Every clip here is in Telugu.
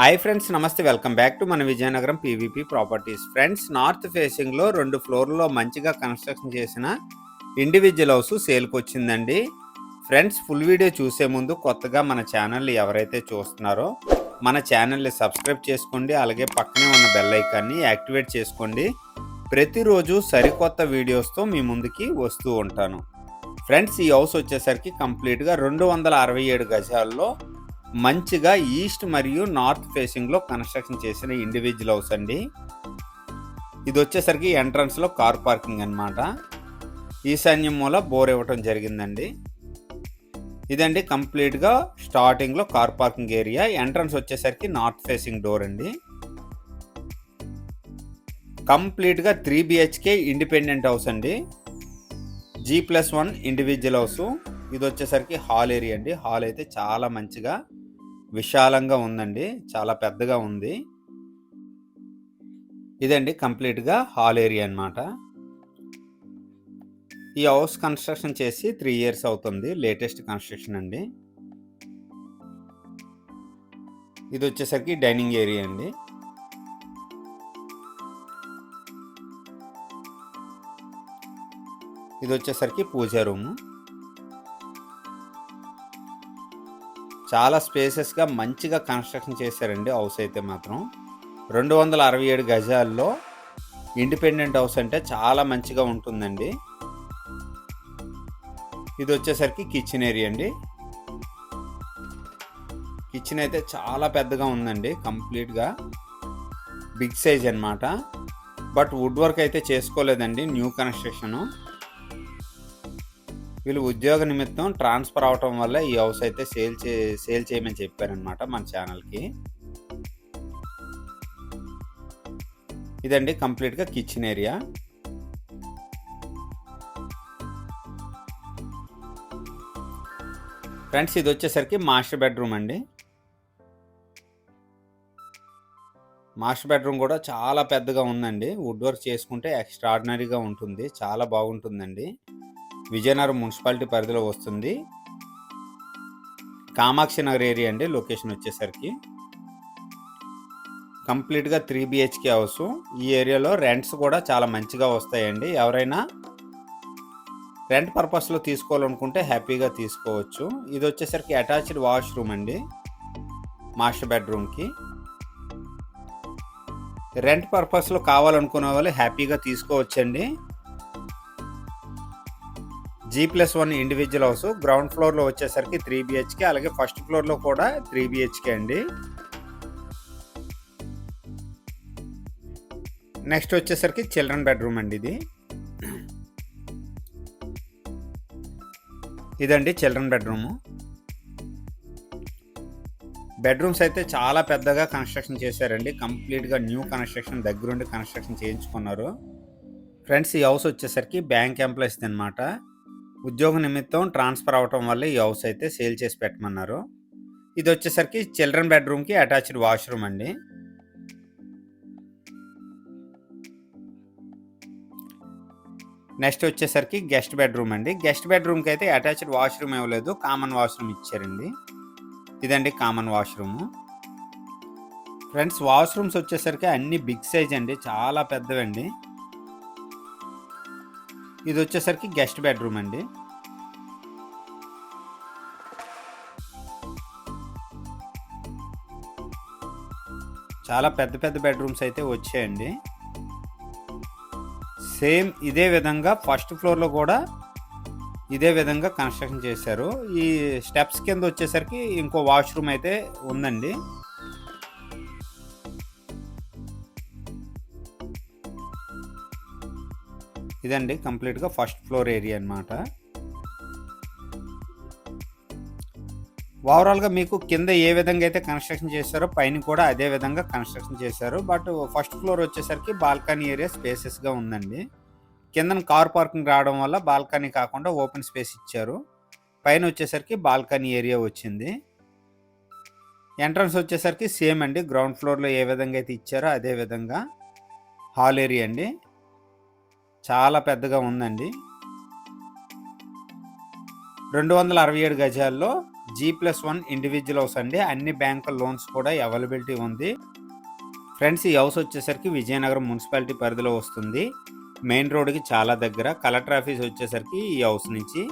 హాయ్ ఫ్రెండ్స్ నమస్తే. వెల్కమ్ బ్యాక్ టు మన Vizianagaram PVP properties friends north ఫేసింగ్లో రెండు ఫ్లోర్లో మంచిగా కన్స్ట్రక్షన్ చేసిన ఇండివిజువల్ హౌస్ సేల్కి వచ్చిందండి. ఫ్రెండ్స్ ఫుల్ వీడియో చూసే ముందు కొత్తగా మన ఛానల్ని ఎవరైతే చూస్తున్నారో మన ఛానల్ని సబ్స్క్రైబ్ చేసుకోండి. అలాగే పక్కనే ఉన్న బెల్ ఐకాన్ని యాక్టివేట్ చేసుకోండి. ప్రతిరోజు సరికొత్త వీడియోస్తో మీ ముందుకి వస్తూ ఉంటాను. ఫ్రెండ్స్ ఈ హౌస్ వచ్చేసరికి కంప్లీట్గా రెండు వందల అరవై ఏడు గజాల్లో మంచిగా ఈస్ట్ మరియు నార్త్ ఫేసింగ్లో కన్స్ట్రక్షన్ చేసిన ఇండివిజువల్ హౌస్ అండి. ఇది వచ్చేసరికి ఎంట్రన్స్లో కార్ పార్కింగ్ అనమాట ఈశాన్యం మూల బోర్ ఇవ్వటం జరిగిందండి. ఇదండి కంప్లీట్గా స్టార్టింగ్లో కార్ పార్కింగ్ ఏరియా. ఎంట్రన్స్ వచ్చేసరికి నార్త్ ఫేసింగ్ డోర్ అండి. కంప్లీట్గా త్రీ బిహెచ్కే ఇండిపెండెంట్ హౌస్ అండి. G plus one individual house. ఇది వచ్చేసరికి హాల్ ఏరియా అండి. హాల్ అయితే చాలా మంచిగా విశాలంగా ఉందండి. చాలా పెద్దగా ఉంది. ఇదండి కంప్లీట్గా హాల్ ఏరియా అన్నమాట. ఈ హౌస్ కన్స్ట్రక్షన్ చేసి త్రీ ఇయర్స్ అవుతుంది. లేటెస్ట్ కన్స్ట్రక్షన్ అండి. ఇది వచ్చేసరికి డైనింగ్ ఏరియా అండి. ఇది వచ్చేసరికి పూజా రూము. చాలా స్పేసెస్గా మంచిగా కన్స్ట్రక్షన్ చేశారండి హౌస్ అయితే మాత్రం. రెండు వందల అరవై ఏడు గజాల్లో ఇండిపెండెంట్ హౌస్ అంటే చాలా మంచిగా ఉంటుందండి. ఇది వచ్చేసరికి కిచెన్ ఏరియా అండి. కిచెన్ అయితే చాలా పెద్దగా ఉందండి కంప్లీట్గా బిగ్ సైజ్ అన్నమాట. బట్ వుడ్ వర్క్ అయితే చేసుకోలేదండి న్యూ కన్స్ట్రక్షను వీళ్ళు ఉద్యోగ నిమిత్తం ట్రాన్స్ఫర్ అవటం వల్ల ఈ హౌస్ అయితే సేల్ చే సేల్ చేయమని చెప్పారనమాట మన ఛానల్కి. ఇదండి కంప్లీట్గా కిచెన్ ఏరియా. ఫ్రెండ్స్ ఇది వచ్చేసరికి మాస్టర్ బెడ్రూమ్ అండి. మాస్టర్ బెడ్రూమ్ కూడా చాలా పెద్దగా ఉందండి. వుడ్ వర్క్ చేసుకుంటే ఎక్స్ట్రాడినరీగా ఉంటుంది. చాలా బాగుంటుందండి. విజయనగరం మున్సిపాలిటీ పరిధిలో వస్తుంది. కామాక్షి నగర్ ఏరియా అండి లొకేషన్ వచ్చేసరికి. కంప్లీట్గా త్రీ బిహెచ్కే హౌస్. ఈ ఏరియాలో రెంట్స్ కూడా చాలా మంచిగా వస్తాయండి. ఎవరైనా రెంట్ పర్పస్లో తీసుకోవాలనుకుంటే హ్యాపీగా తీసుకోవచ్చు. ఇది వచ్చేసరికి అటాచ్డ్ వాష్రూమ్ అండి. మాస్టర్ బెడ్రూమ్కి. రెంట్ పర్పస్లో కావాలనుకునే వాళ్ళు హ్యాపీగా తీసుకోవచ్చండి. G plus one individual house ground ఫ్లోర్లో వచ్చేసరికి త్రీ బిహెచ్కే అలాగే ఫస్ట్ ఫ్లోర్లో కూడా త్రీ బిహెచ్కే అండి. నెక్స్ట్ వచ్చేసరికి చిల్డ్రన్ బెడ్రూమ్ అండి ఇది. ఇదండి చిల్డ్రన్ బెడ్రూము బెడ్రూమ్స్ అయితే చాలా పెద్దగా కన్స్ట్రక్షన్ చేశారండి. కంప్లీట్గా న్యూ కన్స్ట్రక్షన్ దగ్గరుండి కన్స్ట్రక్షన్ చేయించుకున్నారు. ఫ్రెండ్స్ ఈ హౌస్ వచ్చేసరికి బ్యాంక్ ఎంప్లాయీస్ది అనమాట ఉద్యోగ నిమిత్తం ట్రాన్స్ఫర్ అవటం వల్ల ఈ హౌస్ అయితే సేల్ చేసి పెట్టమన్నారు. ఇది వచ్చేసరికి చిల్డ్రన్ బెడ్రూమ్కి అటాచ్డ్ వాష్రూమ్ అండి. నెక్స్ట్ వచ్చేసరికి గెస్ట్ బెడ్రూమ్ అండి. గెస్ట్ బెడ్రూమ్కి అయితే అటాచ్డ్ వాష్రూమ్ ఇవ్వలేదు కామన్ వాష్రూమ్ ఇచ్చారండి. ఇదండి కామన్ వాష్రూమ్. ఫ్రెండ్స్ వాష్రూమ్స్ వచ్చేసరికి అన్ని బిగ్ సైజ్ అండి. చాలా పెద్దవండి. ఇది వచ్చేసరికి గెస్ట్ బెడ్రూమ్ అండి. చాలా పెద్ద పెద్ద బెడ్రూమ్స్ అయితే వచ్చాయండి. సేమ్ ఇదే విధంగా ఫస్ట్ ఫ్లోర్లో కూడా ఇదే విధంగా కన్స్ట్రక్షన్ చేశారు. ఈ స్టెప్స్ కింద వచ్చేసరికి ఇంకో వాష్రూమ్ అయితే ఉందండి. ఇదండి కంప్లీట్గా ఫస్ట్ ఫ్లోర్ ఏరియా అనమాట ఓవరాల్గా మీకు కింద ఏ విధంగా అయితే కన్స్ట్రక్షన్ చేశారో పైన కూడా అదే విధంగా కన్స్ట్రక్షన్ చేశారు. బట్ ఫస్ట్ ఫ్లోర్ వచ్చేసరికి బాల్కనీ ఏరియా స్పేసెస్గా ఉందండి. కిందన కార్ పార్కింగ్ రావడం వల్ల బాల్కనీ కాకుండా ఓపెన్ స్పేస్ ఇచ్చారు. పైన వచ్చేసరికి బాల్కనీ ఏరియా వచ్చింది. ఎంట్రన్స్ వచ్చేసరికి సేమ్ అండి. గ్రౌండ్ ఫ్లోర్లో ఏ విధంగా అయితే ఇచ్చారో అదే విధంగా హాల్ ఏరియా అండి. చాలా పెద్దగా ఉందండి. రెండు వందల అరవై ఏడు గజాల్లో G plus one individual house అండి. అన్ని బ్యాంకుల లోన్స్ కూడా అవైలబిలిటీ ఉంది. ఫ్రెండ్స్ ఈ హౌస్ వచ్చేసరికి విజయనగరం మున్సిపాలిటీ పరిధిలో వస్తుంది. మెయిన్ రోడ్కి చాలా దగ్గర. కలెక్టర్ ఆఫీస్ వచ్చేసరికి ఈ హౌస్ నుంచి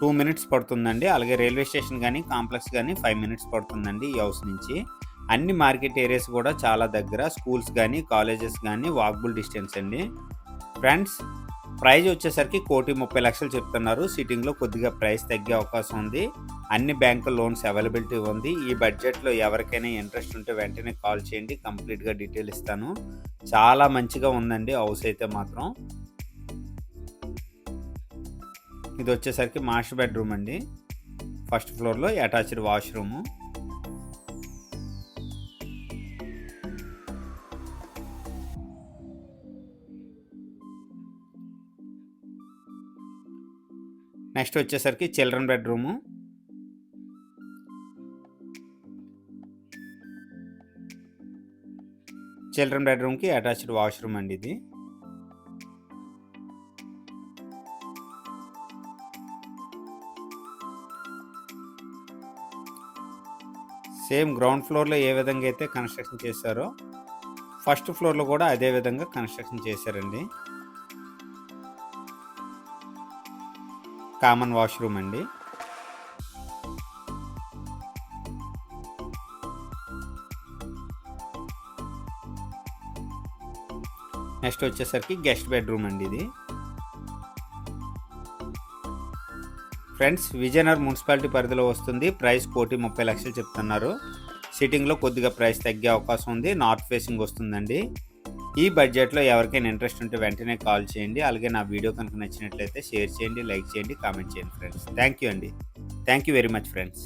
టూ మినిట్స్ పడుతుందండి. అలాగే రైల్వే స్టేషన్ కానీ కాంప్లెక్స్ కానీ ఫైవ్ మినిట్స్ పడుతుందండి ఈ హౌస్ నుంచి. అన్ని మార్కెట్ ఏరియాస్ కూడా చాలా దగ్గర. స్కూల్స్ కానీ కాలేజెస్ కానీ వాక్బుల్ డిస్టెన్స్ అండి. ఫ్రెండ్స్ ప్రైజ్ వచ్చేసరికి కోటి ముప్పై లక్షలు చెప్తున్నారు. సిట్టింగ్లో కొద్దిగా ప్రైస్ తగ్గే అవకాశం ఉంది. అన్ని బ్యాంకు లోన్స్ అవైలబిలిటీ ఉంది. ఈ బడ్జెట్లో ఎవరికైనా ఇంట్రెస్ట్ ఉంటే వెంటనే కాల్ చేయండి. కంప్లీట్గా డీటెయిల్ ఇస్తాను. చాలా మంచిగా ఉందండి. హౌస్ అయితే మాత్రం. ఇది వచ్చేసరికి మాస్టర్ బెడ్రూమ్ అండి. ఫస్ట్ ఫ్లోర్లో అటాచ్డ్ వాష్రూము. నెక్స్ట్ వచ్చేసరికి చిల్డ్రన్ బెడ్రూము. చిల్డ్రన్ బెడ్రూమ్కి అటాచ్డ్ వాష్రూమ్ అండి ఇది. సేమ్ గ్రౌండ్ ఫ్లోర్లో ఏ విధంగా అయితే కన్స్ట్రక్షన్ చేశారో ఫస్ట్ ఫ్లోర్లో కూడా అదే విధంగా కన్స్ట్రక్షన్ చేశారండి. కామన్ వాష్రూమ్ అండి. నెక్స్ట్ వచ్చేసరికి గెస్ట్ బెడ్రూమ్ అండి ఇది. ఫ్రెండ్స్ విజయనగర్ మున్సిపాలిటీ పరిధిలో వస్తుంది. ప్రైస్ కోటి ముప్పై లక్షలు చెప్తున్నారు. సిట్టింగ్లో కొద్దిగా ప్రైస్ తగ్గే అవకాశం ఉంది. నార్త్ ఫేసింగ్ వస్తుందండి. ఈ బడ్జెట్లో ఎవరికైనా ఇంట్రెస్ట్ ఉంటే వెంటనే కాల్ చేయండి. అలాగే నా వీడియో కనుక నచ్చినట్లయితే షేర్ చేయండి లైక్ చేయండి కామెంట్ చేయండి ఫ్రెండ్స్ థ్యాంక్ యూ అండి. Thank you very much friends